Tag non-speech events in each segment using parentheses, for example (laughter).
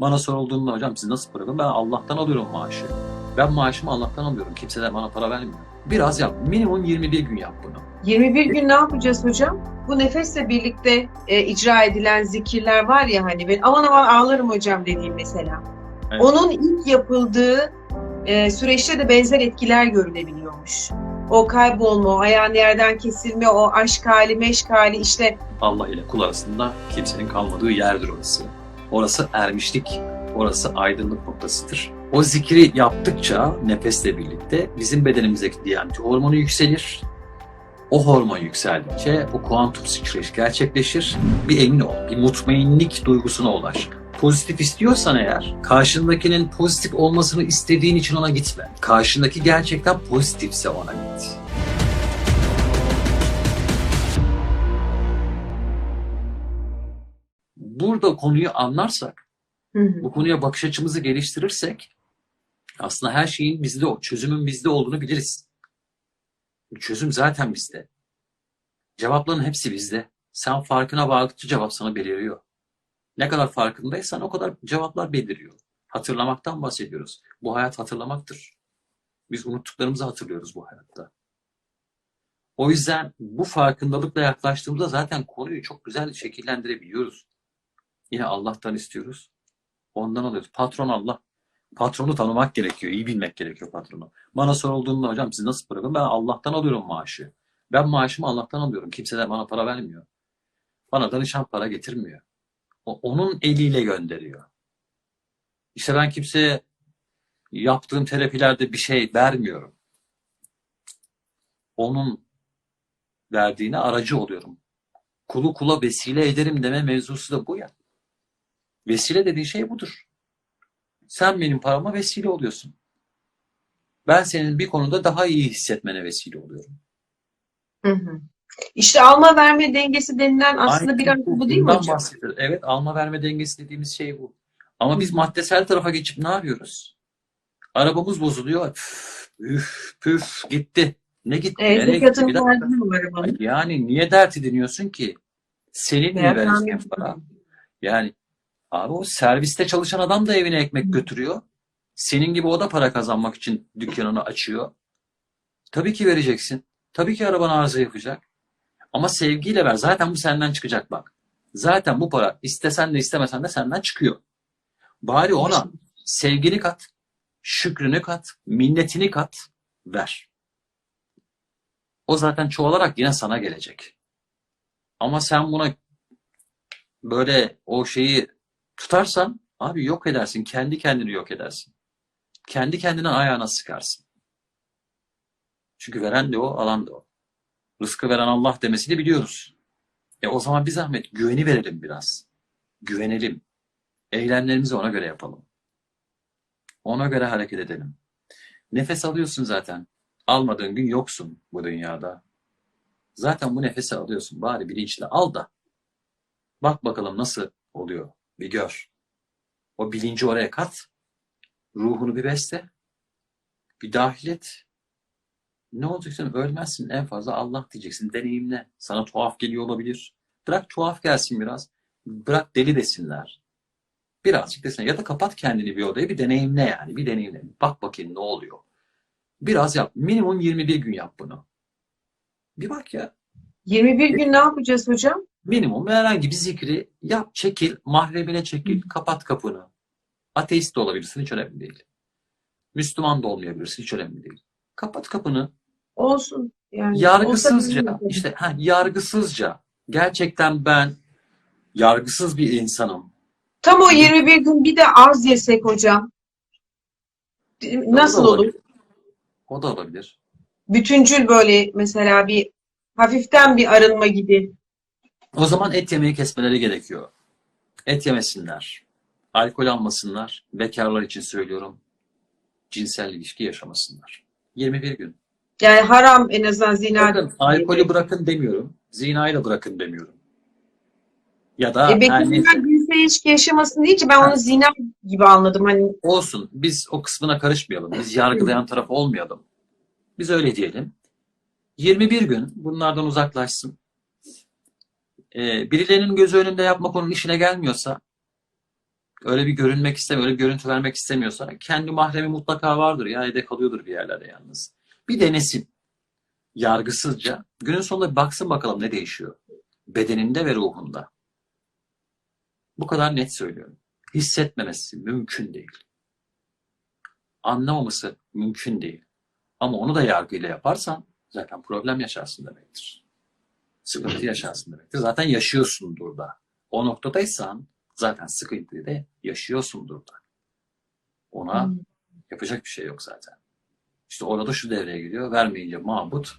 Bana sorulduğunda hocam siz nasıl para Ben Allah'tan alıyorum maaşı. Ben maaşımı Allah'tan alıyorum. Kimseler bana para vermiyor. Biraz yap. Minimum 21 gün yap bunu. 21 gün ne yapacağız hocam? Bu nefesle birlikte e, icra edilen zikirler var ya hani ben aman aman ağlarım hocam dediğim mesela. Evet. Onun ilk yapıldığı e, süreçte de benzer etkiler görülebiliyormuş. O kaybolma, o ayağın yerden kesilme, o aşk hali, meşk hali işte Allah ile kul arasında kimsenin kalmadığı yerdir orası. Orası ermişlik, orası aydınlık noktasıdır. O zikri yaptıkça nefesle birlikte bizim bedenimizdeki DMT hormonu yükselir. O hormon yükseldikçe o kuantum sıçrayış gerçekleşir. Bir emin ol, bir mutmainlik duygusuna ulaş. Pozitif istiyorsan eğer, karşındakinin pozitif olmasını istediğin için ona gitme. Karşındaki gerçekten pozitifse ona git. Burada konuyu anlarsak, hı hı, bu konuya bakış açımızı geliştirirsek aslında her şeyin bizde, çözümün bizde olduğunu biliriz. Çözüm zaten bizde. Cevapların hepsi bizde. Sen farkına vardıkça cevap sana beliriyor. Ne kadar farkındaysan o kadar cevaplar beliriyor. Hatırlamaktan bahsediyoruz. Bu hayat hatırlamaktır. Biz unuttuklarımızı hatırlıyoruz bu hayatta. O yüzden bu farkındalıkla yaklaştığımızda zaten konuyu çok güzel şekillendirebiliyoruz. Yine Allah'tan istiyoruz. Ondan alıyoruz. Patron Allah. Patronu tanımak gerekiyor. iyi bilmek gerekiyor patronu. Bana sorulduğunda hocam siz nasıl para Ben Allah'tan alıyorum maaşı. Ben maaşımı Allah'tan alıyorum. Kimseler bana para vermiyor. Bana danışan para getirmiyor. O, onun eliyle gönderiyor. İşte ben kimseye yaptığım terapilerde bir şey vermiyorum. Onun verdiğine aracı oluyorum. Kulu kula vesile ederim deme mevzusu da bu ya. Vesile dediği şey budur. Sen benim parama vesile oluyorsun. Ben senin bir konuda daha iyi hissetmene vesile oluyorum. hı hı. İşte alma verme dengesi denilen aslında Aynen biraz bu değil mi hocam? bahsediyoruz. Evet alma verme dengesi dediğimiz şey bu. Ama biz maddesel tarafa geçip ne yapıyoruz? Arabamız bozuluyor. Üf, üf, püf gitti. Ne gitti? E, Nereye gitti? Bir dakika. Yani niye dert ediniyorsun ki? Senin niye tamir- para? Yani abi o serviste çalışan adam da evine ekmek götürüyor. Senin gibi o da para kazanmak için dükkanını açıyor. Tabii ki vereceksin. Tabii ki araban arıza yapacak. Ama sevgiyle ver. Zaten bu senden çıkacak bak. Zaten bu para istesen de istemesen de senden çıkıyor. Bari ona sevgini kat, şükrünü kat, minnetini kat, ver. O zaten çoğalarak yine sana gelecek. Ama sen buna böyle o şeyi tutarsan abi yok edersin. Kendi kendini yok edersin. Kendi kendine ayağına sıkarsın. Çünkü veren de o, alan da o. Rızkı veren Allah demesini biliyoruz. E o zaman bir zahmet güveni verelim biraz. Güvenelim. Eylemlerimizi ona göre yapalım. Ona göre hareket edelim. Nefes alıyorsun zaten. Almadığın gün yoksun bu dünyada. Zaten bu nefesi alıyorsun. Bari bilinçle al da. Bak bakalım nasıl oluyor. Bir gör. O bilinci oraya kat. Ruhunu bir besle. Bir dahil et. Ne olacak canım? Ölmezsin. En fazla Allah diyeceksin. Deneyimle. Sana tuhaf geliyor olabilir. Bırak tuhaf gelsin biraz. Bırak deli desinler. Birazcık desinler. Ya da kapat kendini bir odaya bir deneyimle yani. Bir deneyimle. Bak bakayım ne oluyor. Biraz yap. Minimum 21 gün yap bunu. Bir bak ya. 21 gün ne yapacağız hocam? Minimum herhangi bir zikri yap, çekil, mahremine çekil, kapat kapını. Ateist de olabilirsin, hiç önemli değil. Müslüman da olmayabilirsin, hiç önemli değil. Kapat kapını. Olsun. Yani Yargısızca, işte ha, yargısızca. Gerçekten ben yargısız bir insanım. Tam o 21 gün bir de az yesek hocam. Nasıl O olur? O da olabilir. Bütüncül böyle mesela bir hafiften bir arınma gibi. O zaman et yemeyi kesmeleri gerekiyor. Et yemesinler. Alkol almasınlar. Bekarlar için söylüyorum. Cinsel ilişki yaşamasınlar. 21 gün. Yani haram en azından zina. Bakın, alkolü bırakın demiyorum. Zinayı da bırakın demiyorum. Ya da E, her neyse, cinsel ilişki yaşamasın deyince ben Ha. onu zina gibi anladım. Hani olsun. Biz o kısmına karışmayalım. Biz yargılayan taraf olmayalım. Biz öyle diyelim. 21 gün bunlardan uzaklaşsın. Ee, birilerinin gözü önünde yapmak onun işine gelmiyorsa öyle bir görünmek istemiyor, öyle bir görüntü vermek istemiyorsa kendi mahremi mutlaka vardır. Ya evde kalıyordur bir yerlerde yalnız. Bir denesin. Yargısızca. Günün sonunda bir baksın bakalım ne değişiyor. Bedeninde ve ruhunda. Bu kadar net söylüyorum. Hissetmemesi mümkün değil. Anlamaması mümkün değil. Ama onu da yargıyla yaparsan zaten problem yaşarsın demektir. Sıkıntı yaşarsın demektir. Zaten yaşıyorsundur da. O noktadaysan zaten sıkıntıyı da yaşıyorsundur da. Ona Hmm. yapacak bir şey yok zaten. İşte orada şu devreye giriyor. Vermeyince Mahmut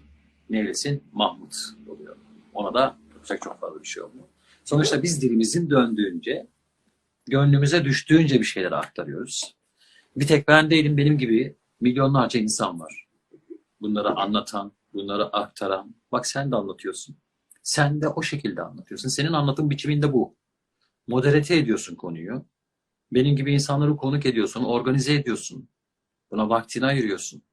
neylesin? Mahmut oluyor. Ona da yapacak çok fazla bir şey olmuyor. Sonuçta biz dilimizin döndüğünce, gönlümüze düştüğünce bir şeyler aktarıyoruz. Bir tek ben değilim, benim gibi milyonlarca insan var. Bunları anlatan, bunları aktaran. Bak sen de anlatıyorsun. Sen de o şekilde anlatıyorsun. Senin anlatım biçiminde bu. Moderate ediyorsun konuyu. Benim gibi insanları konuk ediyorsun, organize ediyorsun. Buna vaktini ayırıyorsun.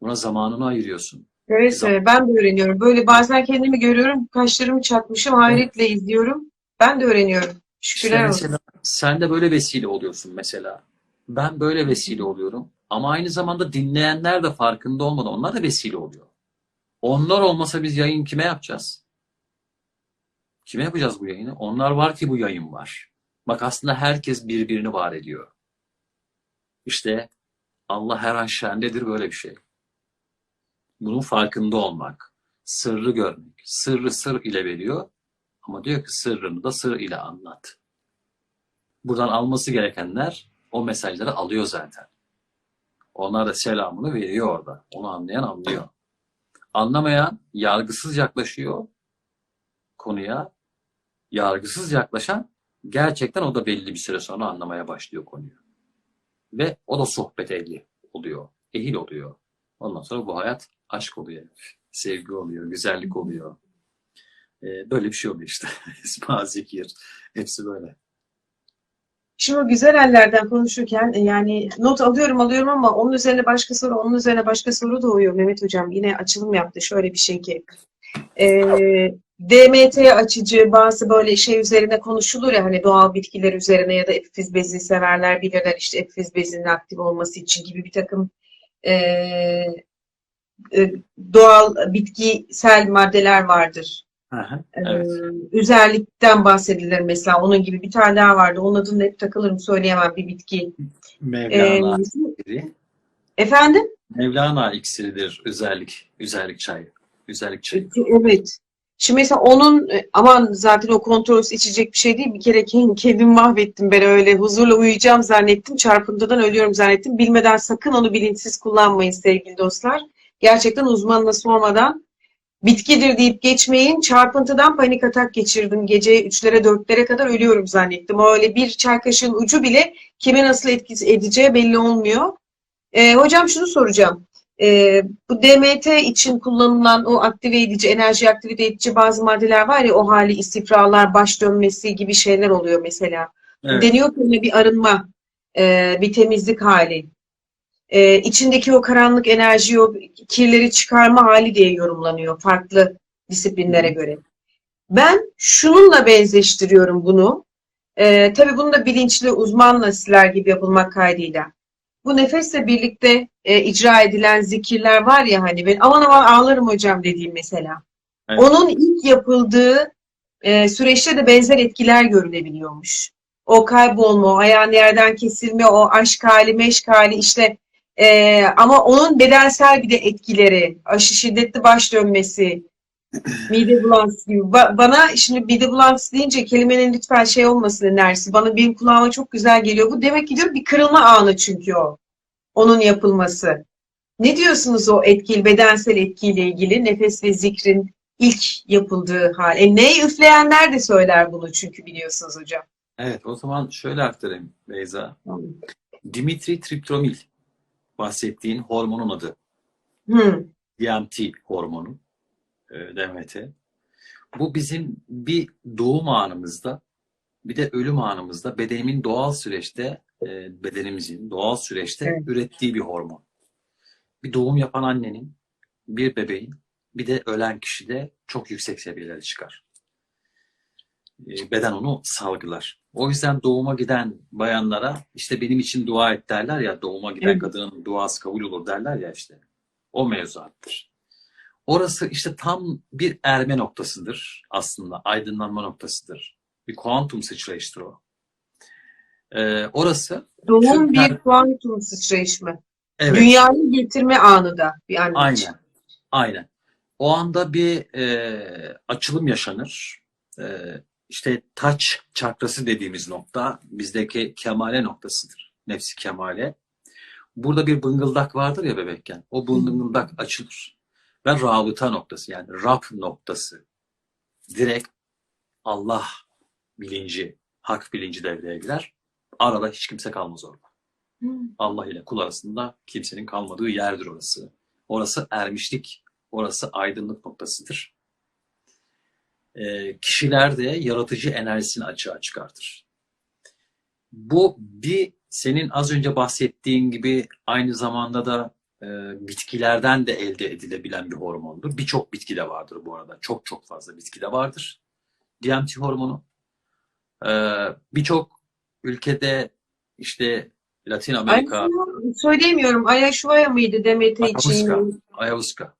Buna zamanını ayırıyorsun. Evet, Zaman- evet, ben de öğreniyorum. Böyle bazen kendimi görüyorum, kaşlarımı çatmışım, hayretle izliyorum. Ben de öğreniyorum. İşte Şükürler olsun. mesela sen de böyle vesile oluyorsun mesela. Ben böyle vesile oluyorum. Ama aynı zamanda dinleyenler de farkında olmadan onlar da vesile oluyor. Onlar olmasa biz yayın kime yapacağız? Kime yapacağız bu yayını? Onlar var ki bu yayın var. Bak aslında herkes birbirini var ediyor. İşte Allah her an şendedir böyle bir şey. Bunun farkında olmak, sırrı görmek. Sırrı sır ile veriyor ama diyor ki sırrını da sır ile anlat. Buradan alması gerekenler o mesajları alıyor zaten. Onlar da selamını veriyor orada. Onu anlayan anlıyor. Anlamayan yargısız yaklaşıyor konuya. Yargısız yaklaşan gerçekten o da belli bir süre sonra anlamaya başlıyor konuyu. Ve o da sohbet ehli oluyor. Ehil oluyor. Ondan sonra bu hayat aşk oluyor. Sevgi oluyor, güzellik oluyor. Ee, böyle bir şey oluyor işte. (laughs) Esma, Zikir. Hepsi böyle. Şimdi o güzel hallerden konuşurken e, yani not alıyorum alıyorum ama onun üzerine başka soru, onun üzerine başka soru doğuyor Mehmet Hocam. Yine açılım yaptı. Şöyle bir şey ki. E, DMT açıcı bazı böyle şey üzerine konuşulur ya hani doğal bitkiler üzerine ya da epifiz bezi severler bilirler işte epifiz bezinin aktif olması için gibi bir takım e, e, doğal bitkisel maddeler vardır. Ee, Evet. üzerlikten bahsedilir mesela onun gibi bir tane daha vardı. Onun adını hep takılırım söyleyemem bir bitki. Ee, Mevlana iksiri. efendim? Mevlana iksiridir özellik. Özellik çayı. Özellik çayı. Evet. Şimdi mesela onun e, aman zaten o kontrolsüz içecek bir şey değil. Bir kere kendim, kendimi mahvettim ben öyle huzurla uyuyacağım zannettim. Çarpıntıdan ölüyorum zannettim. Bilmeden sakın onu bilinçsiz kullanmayın sevgili dostlar. Gerçekten uzmanına sormadan bitkidir deyip geçmeyin. Çarpıntıdan panik atak geçirdim. Gece 3'lere 4'lere kadar ölüyorum zannettim. Öyle bir çay kaşığın ucu bile kime nasıl etkisi edeceği belli olmuyor. Ee, hocam şunu soracağım. Ee, bu DMT için kullanılan o aktive edici, enerji aktive edici bazı maddeler var ya o hali istifralar, baş dönmesi gibi şeyler oluyor mesela. Evet. Deniyor ki ona bir arınma, e, bir temizlik hali. E, içindeki o karanlık enerji, o kirleri çıkarma hali diye yorumlanıyor farklı disiplinlere göre. Ben şununla benzeştiriyorum bunu. E, tabii bunu da bilinçli uzmanla sizler gibi yapılmak kaydıyla. Bu nefesle birlikte e, icra edilen zikirler var ya hani ben aman aman ağlarım hocam dediğim mesela. Evet. Onun ilk yapıldığı e, süreçte de benzer etkiler görülebiliyormuş. O kaybolma, o ayağın yerden kesilme, o aşk hali, meşk hali işte e, ama onun bedensel bir de etkileri, aşı şiddetli baş dönmesi, mide bulantısı gibi. Ba- bana şimdi mide bulantısı deyince kelimenin lütfen şey olmasın enerjisi. Bana benim kulağıma çok güzel geliyor. Bu demek ki diyorum bir kırılma anı çünkü o. Onun yapılması. Ne diyorsunuz o etkili, bedensel etkiyle ilgili nefes ve zikrin ilk yapıldığı hal? E, ne üfleyenler de söyler bunu çünkü biliyorsunuz hocam. Evet, o zaman şöyle aktarayım Beyza. Dimitri Triptomil bahsettiğin hormonun adı. Hı, DMT hormonu. E, DMT. Bu bizim bir doğum anımızda bir de ölüm anımızda bedenimin doğal süreçte e, bedenimizin doğal süreçte Evet. ürettiği bir hormon. Bir doğum yapan annenin, bir bebeğin, bir de ölen kişide çok yüksek seviyelere çıkar. e, beden onu salgılar. O yüzden doğuma giden bayanlara işte benim için dua et derler ya doğuma giden Evet. kadının duası kabul olur derler ya işte. O mevzuattır. Orası işte tam bir erme noktasıdır aslında. Aydınlanma noktasıdır. Bir kuantum sıçrayıştır o. Ee, orası Doğum Süper. bir kuantum sıçrayış mı? evet. Dünyayı getirme anı da. Yani Aynen. Aynen. O anda bir e, açılım yaşanır. E, işte taç çakrası dediğimiz nokta bizdeki kemale noktasıdır. Nefsi kemale. Burada bir bıngıldak vardır ya bebekken. O bıngıldak açılır. Ve rabıta noktası yani Rab noktası. Direkt Allah bilinci, hak bilinci devreye girer. Arada hiç kimse kalmaz orada. Hı. Allah ile kul arasında kimsenin kalmadığı yerdir orası. Orası ermişlik, orası aydınlık noktasıdır. Ee, kişiler de yaratıcı enerjisini açığa çıkartır. Bu bir senin az önce bahsettiğin gibi aynı zamanda da e, bitkilerden de elde edilebilen bir hormondur. Birçok bitkide vardır bu arada. Çok çok fazla bitkide vardır. DMT hormonu. Ee, Birçok ülkede işte Latin Amerika, Ay, söyleyemiyorum. Ayaşvaya mıydı Demet için? Ayahuasca.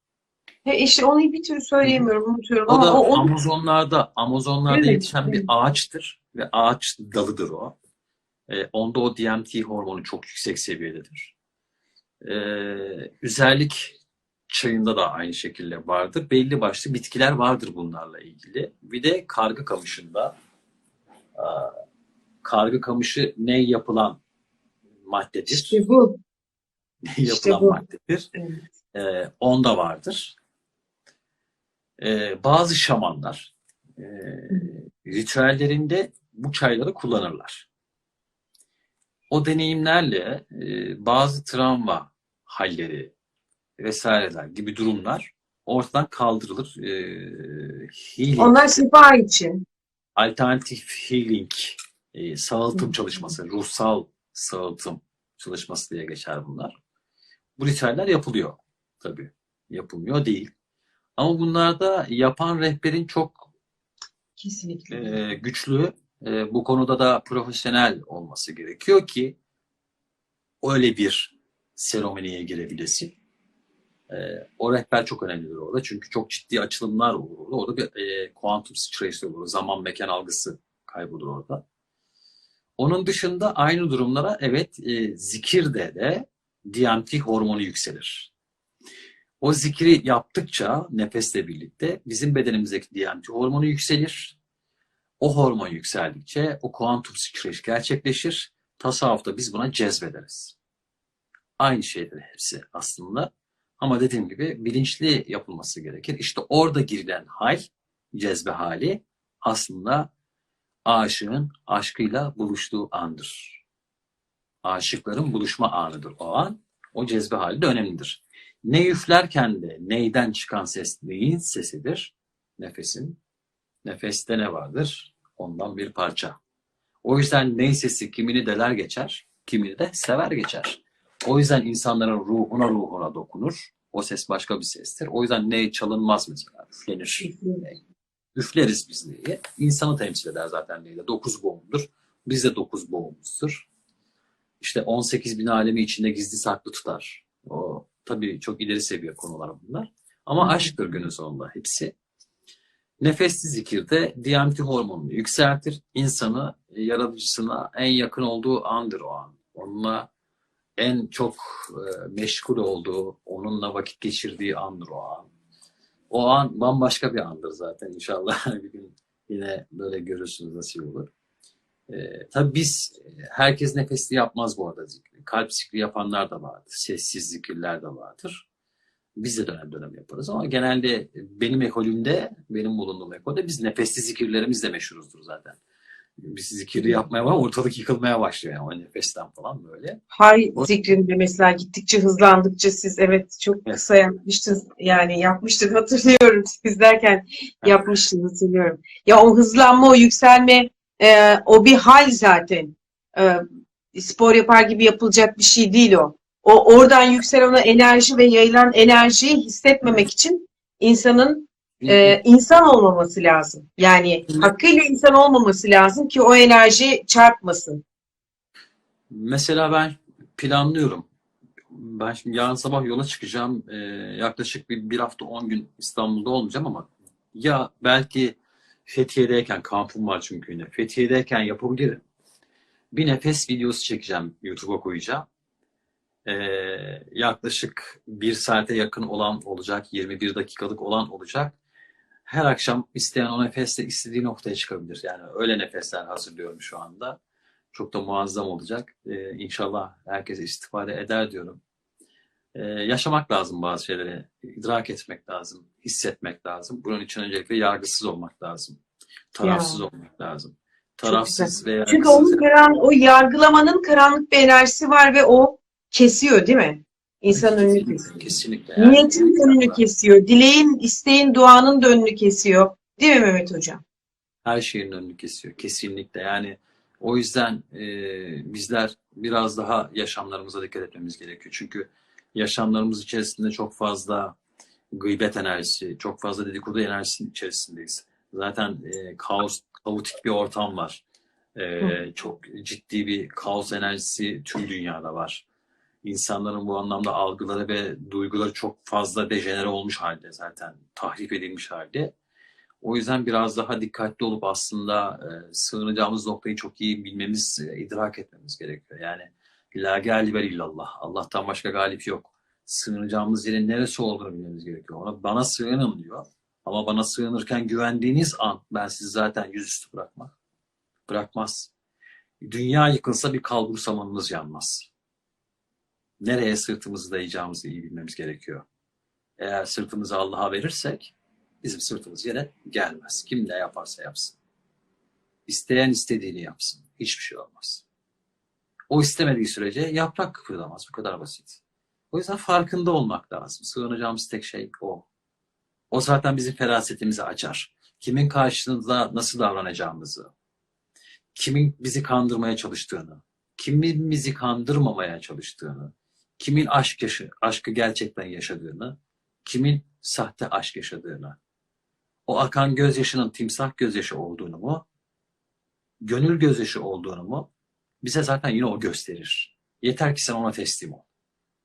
He, işte onu bir türlü söyleyemiyorum. Unutuyorum. O Ama da o, o, Amazonlarda, Amazonlarda Evet, yetişen bir ağaçtır ve ağaç dalıdır o. Ee, onda o DMT hormonu çok yüksek seviyededir. Ee, üzerlik çayında da aynı şekilde vardır. Belli başlı bitkiler vardır bunlarla ilgili. Bir de kargı kamışında aa, kargı kamışı ne yapılan maddedir? işte bu. Ne işte yapılan bu. maddedir? Evet. e, onda vardır. E, bazı şamanlar e, ritüellerinde bu çayları kullanırlar. O deneyimlerle e, bazı travma halleri vesaireler gibi durumlar ortadan kaldırılır. E, healing, Onlar şifa için. alternatif healing, e, sağaltım çalışması, ruhsal sağaltım çalışması diye geçer bunlar. Bu ritüeller yapılıyor tabii. Yapılmıyor değil. Ama bunlarda yapan rehberin çok Kesinlikle. e, güçlü, e, bu konuda da profesyonel olması gerekiyor ki öyle bir seremoniye girebilesin. E, o rehber çok önemlidir orada. Çünkü çok ciddi açılımlar olur orada. Orada bir e, kuantum sıçrayışı olur. Zaman mekan algısı kaybolur orada. Onun dışında aynı durumlara evet e, zikirde de DMT hormonu yükselir. O zikri yaptıkça nefesle birlikte bizim bedenimizdeki DMT hormonu yükselir. O hormon yükseldikçe o kuantum sıçrayış gerçekleşir. Tasavvufta biz buna cezbederiz. Aynı şeydir hepsi aslında. Ama dediğim gibi bilinçli yapılması gerekir. İşte orada girilen hal, cezbe hali aslında aşığın aşkıyla buluştuğu andır. Aşıkların buluşma anıdır o an. O cezbe hali de önemlidir. Ne üflerken de neyden çıkan ses neyin sesidir? Nefesin. Nefeste ne vardır? Ondan bir parça. O yüzden ney sesi kimini deler geçer, kimini de sever geçer. O yüzden insanların ruhuna ruhuna dokunur. O ses başka bir sestir. O yüzden ney çalınmaz mesela, üflenir. Üfleriz biz neyi. İnsanı temsil eder zaten neyle. Dokuz boğumdur. Biz de dokuz boğumuzdur. İşte 18 bin alemi içinde gizli saklı tutar. O tabii çok ileri seviye konular bunlar. Ama aşktır günün sonunda hepsi. Nefesli zikirde DMT hormonunu yükseltir. İnsanı e, yaratıcısına en yakın olduğu andır o an. Onunla en çok e, meşgul olduğu, onunla vakit geçirdiği andır o an. O an bambaşka bir andır zaten. İnşallah (laughs) bir gün yine böyle görürsünüz nasıl olur. Ee, tabii biz, herkes nefesli yapmaz bu arada zikri. Kalp zikri yapanlar da vardır. Sessiz zikirler de vardır. Biz de dönem dönem yaparız ama genelde benim ekolümde, benim bulunduğum ekolde biz nefesli zikirlerimizle meşhuruzdur zaten. Biz zikiri yapmaya var ortalık yıkılmaya başlıyor yani o nefesten falan böyle. Hay zikrinde mesela gittikçe hızlandıkça siz evet çok Evet. kısa yapmıştınız. Yani yapmıştık (laughs) hatırlıyorum. Siz derken yapmıştınız hatırlıyorum. Ya o hızlanma, o yükselme e, o bir hal zaten. E, spor yapar gibi yapılacak bir şey değil o. O oradan yükselen o enerji ve yayılan enerjiyi hissetmemek için insanın e, insan olmaması lazım. Yani hakkıyla insan olmaması lazım ki o enerji çarpmasın. Mesela ben planlıyorum. Ben şimdi yarın sabah yola çıkacağım. Ee, yaklaşık bir, bir hafta 10 gün İstanbul'da olmayacağım ama ya belki Fethiye'deyken kampım var çünkü yine. Fethiye'deyken yapabilirim. Bir nefes videosu çekeceğim. YouTube'a koyacağım. Ee, yaklaşık bir saate yakın olan olacak. 21 dakikalık olan olacak. Her akşam isteyen o nefesle istediği noktaya çıkabilir. Yani öyle nefesler hazırlıyorum şu anda. Çok da muazzam olacak. Ee, inşallah herkes istifade eder diyorum. Ee, yaşamak lazım bazı şeyleri. idrak etmek lazım. Hissetmek lazım. Bunun için öncelikle yargısız olmak lazım. Tarafsız olmak lazım. Tarafsız ve Çünkü yargısız. onun karan, o yargılamanın karanlık bir enerjisi var ve o kesiyor değil mi? İnsanın önünü kesiyor. Kesinlikle. Yani Niyetin önünü kesiyor. Dileğin, isteğin, duanın da önünü kesiyor. Değil mi Mehmet Hocam? her şeyin önünü kesiyor. Kesinlikle. Yani o yüzden e, bizler biraz daha yaşamlarımıza dikkat etmemiz gerekiyor. Çünkü yaşamlarımız içerisinde çok fazla gıybet enerjisi, çok fazla dedikodu enerjisinin içerisindeyiz. Zaten e, kaos, kaotik bir ortam var. E, çok ciddi bir kaos enerjisi tüm dünyada var. İnsanların bu anlamda algıları ve duyguları çok fazla dejenere olmuş halde zaten, tahrip edilmiş halde. O yüzden biraz daha dikkatli olup aslında e, sığınacağımız noktayı çok iyi bilmemiz, e, idrak etmemiz gerekiyor. Yani la galibe illallah. Allah'tan başka galip yok. Sığınacağımız yerin neresi olduğunu bilmemiz gerekiyor. Ona bana sığının diyor. Ama bana sığınırken güvendiğiniz an ben sizi zaten yüzüstü bırakmam. Bırakmaz. Dünya yıkılsa bir kalbur samanımız yanmaz. Nereye sırtımızı dayayacağımızı iyi bilmemiz gerekiyor. Eğer sırtımızı Allah'a verirsek bizim sırtımız yere gelmez. Kim ne yaparsa yapsın. İsteyen istediğini yapsın. Hiçbir şey olmaz. O istemediği sürece yaprak kıpırdamaz. Bu kadar basit. O yüzden farkında olmak lazım. Sığınacağımız tek şey o. O zaten bizim ferasetimizi açar. Kimin karşılığında nasıl davranacağımızı, kimin bizi kandırmaya çalıştığını, kimin bizi kandırmamaya çalıştığını, kimin aşk yaşı, aşkı gerçekten yaşadığını, kimin sahte aşk yaşadığını, o akan gözyaşının timsah gözyaşı olduğunu mu, gönül gözyaşı olduğunu mu bize zaten yine o gösterir. Yeter ki sen ona teslim ol.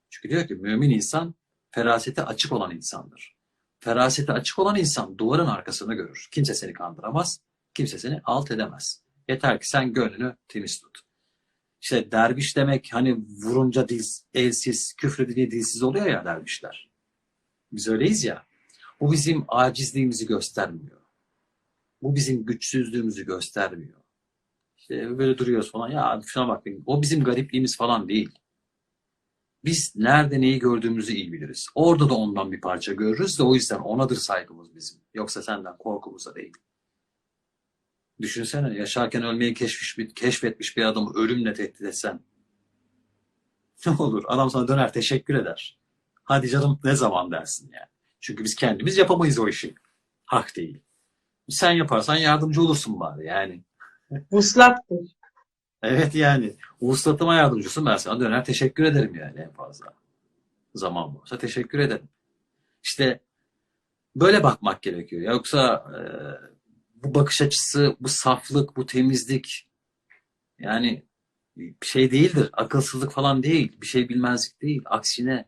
Çünkü diyor ki mümin insan feraseti açık olan insandır. Feraseti açık olan insan duvarın arkasını görür. Kimse seni kandıramaz, kimse seni alt edemez. Yeter ki sen gönlünü temiz tut. İşte derviş demek hani vurunca dil, elsiz, küfredince dilsiz oluyor ya dervişler. Biz öyleyiz ya. Bu bizim acizliğimizi göstermiyor. Bu bizim güçsüzlüğümüzü göstermiyor. İşte böyle duruyoruz falan. Ya şuna bak. O bizim garipliğimiz falan değil. Biz nerede neyi gördüğümüzü iyi biliriz. Orada da ondan bir parça görürüz de o yüzden onadır saygımız bizim. Yoksa senden korkumuzda değil. Düşünsene yaşarken ölmeyi keşfetmiş, keşfetmiş bir adamı ölümle tehdit etsen. Ne olur? Adam sana döner teşekkür eder. Hadi canım ne zaman dersin yani. Çünkü biz kendimiz yapamayız o işi. Hak değil. Sen yaparsan yardımcı olursun bari yani. Vuslattır. Evet yani. Uslatıma yardımcısın ben sana döner teşekkür ederim yani en fazla. Zaman olsa teşekkür ederim. İşte böyle bakmak gerekiyor. Yoksa e, bu bakış açısı, bu saflık, bu temizlik yani bir şey değildir. Akılsızlık falan değil. Bir şey bilmezlik değil. Aksine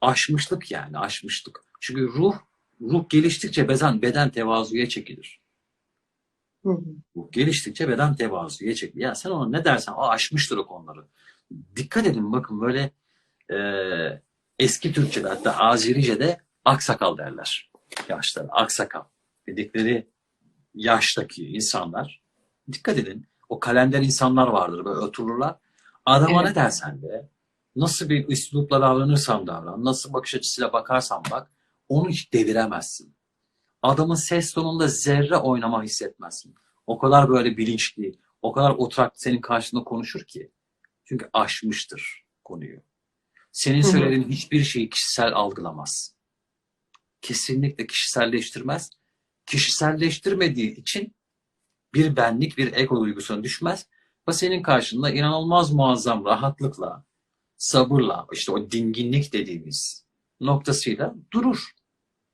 aşmışlık yani aşmışlık. Çünkü ruh ruh geliştikçe beden, beden tevazuya çekilir. Hı hı. Bu geliştikçe beden tevazuya çekilir. Ya sen ona ne dersen o aşmıştır o konuları. Dikkat edin bakın böyle e, eski Türkçe'de hatta Azerice'de aksakal derler. Yaşlar aksakal dedikleri yaştaki insanlar dikkat edin o kalender insanlar vardır böyle otururlar. Adama Evet. ne dersen de nasıl bir üslupla davranırsan davran, nasıl bakış açısıyla bakarsan bak onu hiç deviremezsin. Adamın ses tonunda zerre oynama hissetmezsin. O kadar böyle bilinçli, o kadar oturak senin karşında konuşur ki. Çünkü aşmıştır konuyu. Senin söylediğin hiçbir şeyi kişisel algılamaz. Kesinlikle kişiselleştirmez. Kişiselleştirmediği için bir benlik, bir ego duygusuna düşmez. Ve senin karşında inanılmaz muazzam rahatlıkla, sabırla, işte o dinginlik dediğimiz noktasıyla durur.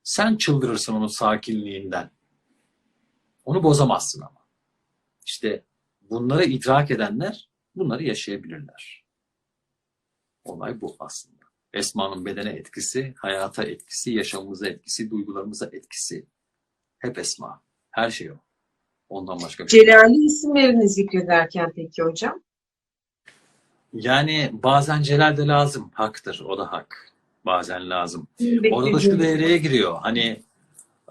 Sen çıldırırsın onun sakinliğinden. Onu bozamazsın ama. İşte bunları idrak edenler bunları yaşayabilirler. Olay bu aslında. Esma'nın bedene etkisi, hayata etkisi, yaşamımıza etkisi, duygularımıza etkisi. Hep Esma. Her şey o. Ondan başka bir şey. Celal'i isimlerini zikrederken peki hocam? Yani bazen Celal de lazım. Haktır. O da hak. Bazen lazım. Orada da şu devreye giriyor. Hani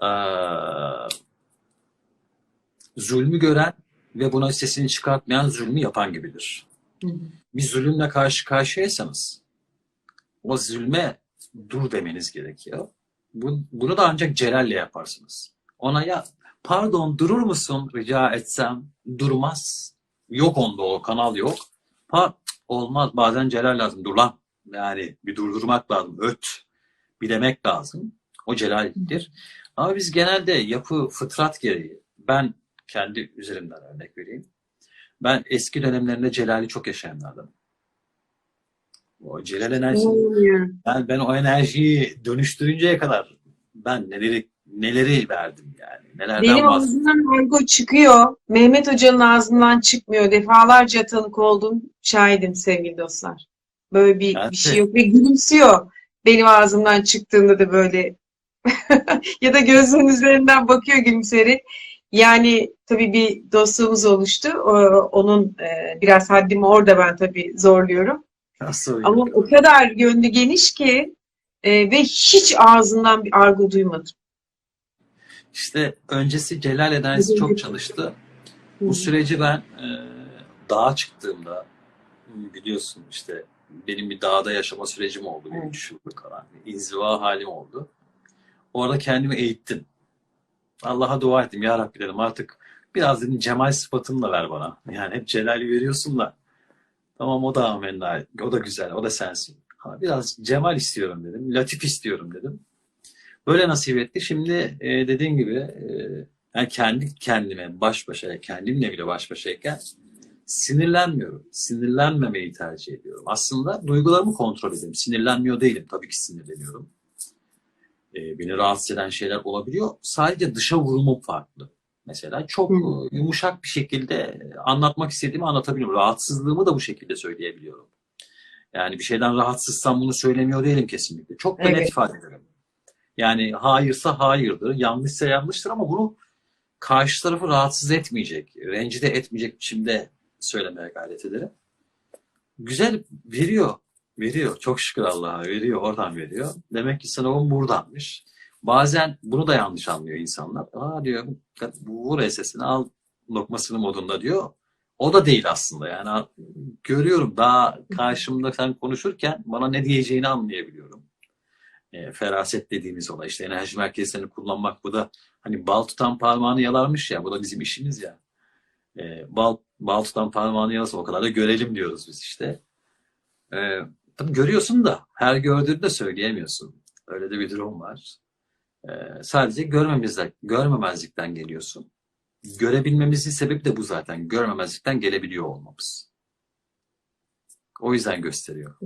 eee, zulmü gören ve buna sesini çıkartmayan zulmü yapan gibidir. Hı hı. Bir zulümle karşı karşıyaysanız o zulme dur demeniz gerekiyor. Bu- Bunu da ancak Celal'le yaparsınız. Ona ya pardon durur musun rica etsem durmaz. Yok onda o kanal yok. Pa olmaz bazen Celal lazım dur lan. Yani bir durdurmak lazım. Öt. Bir demek lazım. O Celal'dir. Ama biz genelde yapı fıtrat gereği ben kendi üzerimden örnek vereyim. Ben eski dönemlerinde Celal'i çok yaşayanlardım. O Celal enerjisi yani ben o enerjiyi dönüştürünceye kadar ben neleri neleri verdim yani. Nelerden Benim ağzımdan argo çıkıyor. Mehmet Hoca'nın ağzından çıkmıyor. Defalarca tanık oldum. Şahidim sevgili dostlar. Böyle bir, Evet. bir şey yok. Ve gülümsüyor. Benim ağzımdan çıktığında da böyle (laughs) ya da gözünün üzerinden bakıyor gülümseyerek. Yani tabii bir dostluğumuz oluştu. Onun e, biraz haddimi orada ben tabii zorluyorum. Nasıl Ama o kadar yönlü geniş ki e, ve hiç ağzından bir argo duymadım. İşte öncesi Celal enerjisi çok çalıştı. Bu süreci ben e, dağa çıktığımda biliyorsun işte benim bir dağda yaşama sürecim oldu. Bir Evet. üç yıllık falan. İnziva halim oldu. Orada kendimi eğittim. Allah'a dua ettim. Ya Rabbi dedim artık biraz dedim Cemal sıfatını da ver bana. Yani hep Celal'i veriyorsun da. Tamam o da amenna. O da güzel. O da sensin. Ha, biraz Cemal istiyorum dedim. Latif istiyorum dedim. Böyle nasip etti. Şimdi e, dediğin gibi e, yani kendi kendime baş başa, kendimle bile baş başayken sinirlenmiyorum. Sinirlenmemeyi tercih ediyorum. Aslında duygularımı kontrol ediyorum. Sinirlenmiyor değilim. Tabii ki sinirleniyorum. E, beni rahatsız eden şeyler olabiliyor. Sadece dışa vurumum farklı. Mesela çok Hı. yumuşak bir şekilde anlatmak istediğimi anlatabiliyorum. Rahatsızlığımı da bu şekilde söyleyebiliyorum. Yani bir şeyden rahatsızsam bunu söylemiyor değilim kesinlikle. Çok da net Evet. ifade ederim. Yani hayırsa hayırdır, yanlışsa yanlıştır ama bunu karşı tarafı rahatsız etmeyecek, rencide etmeyecek biçimde söylemeye gayret ederim. Güzel veriyor, veriyor. Çok şükür Allah'a veriyor, oradan veriyor. Demek ki sınavım buradanmış. Bazen bunu da yanlış anlıyor insanlar. Aa diyor, vur sesini al lokmasını modunda diyor. O da değil aslında yani görüyorum daha karşımda sen konuşurken bana ne diyeceğini anlayabiliyorum. E, feraset dediğimiz olay işte enerji merkezlerini kullanmak bu da hani bal tutan parmağını yalarmış ya bu da bizim işimiz ya. E, bal, bal tutan parmağını yalasın o kadar da görelim diyoruz biz işte. E, tabii görüyorsun da her gördüğünü de söyleyemiyorsun. Öyle de bir durum var. E, sadece görmemezlikten, görmemezlikten geliyorsun. Görebilmemizin sebebi de bu zaten. Görmemezlikten gelebiliyor olmamız. O yüzden gösteriyor.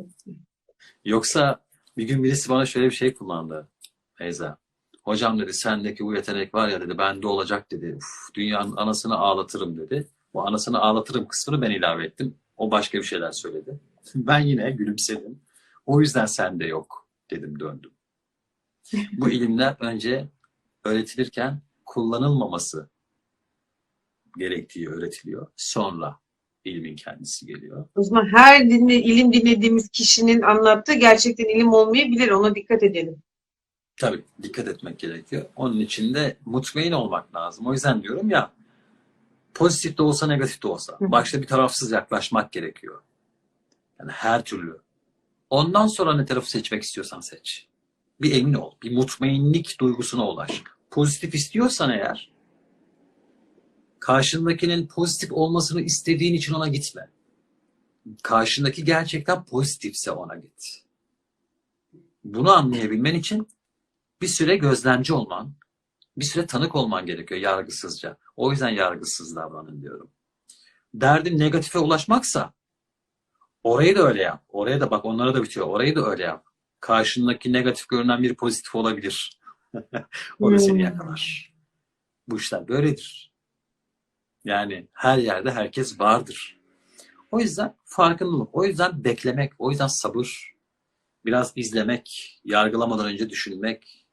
Yoksa bir gün birisi bana şöyle bir şey kullandı. Feyza. Hocam dedi sendeki bu yetenek var ya dedi bende olacak dedi. Uf, dünyanın anasını ağlatırım dedi. Bu anasını ağlatırım kısmını ben ilave ettim. O başka bir şeyler söyledi. (laughs) Ben yine gülümsedim. O yüzden sende yok dedim döndüm. (laughs) Bu ilimler önce öğretilirken kullanılmaması gerektiği öğretiliyor. Sonra ilmin kendisi geliyor. O zaman her dinle, ilim dinlediğimiz kişinin anlattığı gerçekten ilim olmayabilir. Ona dikkat edelim. Tabii dikkat etmek gerekiyor. Onun için de mutmain olmak lazım. O yüzden diyorum ya pozitif de olsa negatif de olsa başta bir tarafsız yaklaşmak gerekiyor. Yani her türlü. Ondan sonra ne tarafı seçmek istiyorsan seç. Bir emin ol. Bir mutmainlik duygusuna ulaş. Pozitif istiyorsan eğer karşındakinin pozitif olmasını istediğin için ona gitme. Karşındaki gerçekten pozitifse ona git. Bunu anlayabilmen için bir süre gözlemci olman, bir süre tanık olman gerekiyor yargısızca. O yüzden yargısız davranın diyorum. Derdin negatife ulaşmaksa orayı da öyle yap. Oraya da bak onlara da bitiyor. Orayı da öyle yap. Karşındaki negatif görünen biri pozitif olabilir. (laughs) o da seni Hmm. yakalar. Bu işler böyledir. Yani her yerde herkes vardır. O yüzden farkındalık, o yüzden beklemek, o yüzden sabır, biraz izlemek, yargılamadan önce düşünmek,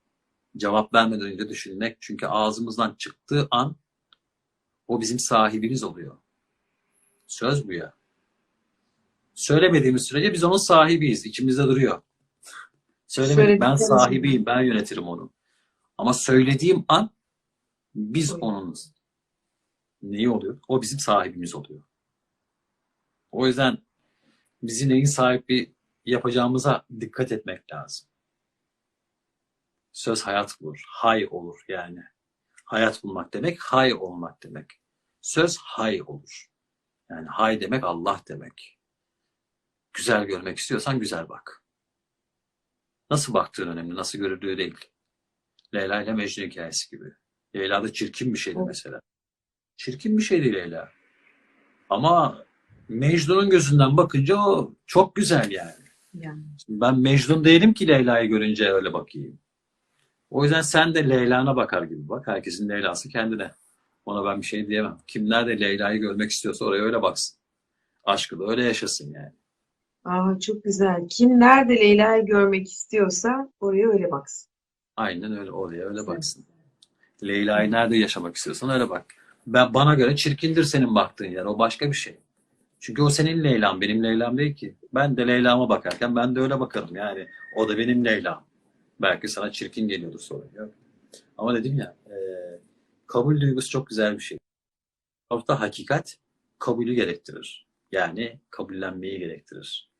cevap vermeden önce düşünmek. Çünkü ağzımızdan çıktığı an o bizim sahibimiz oluyor. Söz bu ya. Söylemediğimiz sürece biz onun sahibiyiz. İçimizde duruyor. Söylemedik. Ben sahibiyim. Ben yönetirim onu. Ama söylediğim an biz onun neyi oluyor? O bizim sahibimiz oluyor. O yüzden bizi neyin sahibi yapacağımıza dikkat etmek lazım. Söz hayat bulur. Hay olur yani. Hayat bulmak demek hay olmak demek. Söz hay olur. Yani hay demek Allah demek. Güzel görmek istiyorsan güzel bak. Nasıl baktığın önemli, nasıl görüldüğü değil. Leyla ile Mecnun hikayesi gibi. Leyla da çirkin bir şeydi mesela. Çirkin bir şeydi Leyla. Ama Mecnun'un gözünden bakınca o çok güzel yani. Yani. Şimdi ben Mecnun değilim ki Leyla'yı görünce öyle bakayım. O yüzden sen de Leyla'na bakar gibi bak. Herkesin Leyla'sı kendine. Ona ben bir şey diyemem. Kim nerede Leyla'yı görmek istiyorsa oraya öyle baksın. Aşkı da öyle yaşasın yani. Aa, çok güzel. Kim nerede Leyla'yı görmek istiyorsa oraya öyle baksın. Aynen öyle oraya öyle baksın. Leyla'yı nerede yaşamak istiyorsan öyle bak. Ben bana göre çirkindir senin baktığın yer. O başka bir şey. Çünkü o senin Leyla'm, benim Leyla'm değil ki. Ben de Leyla'ma bakarken ben de öyle bakarım. Yani o da benim Leyla'm. Belki sana çirkin geliyordur sorun yok. Ama dedim ya, e, kabul duygusu çok güzel bir şey. Orta hakikat kabulü gerektirir. Yani kabullenmeyi gerektirir.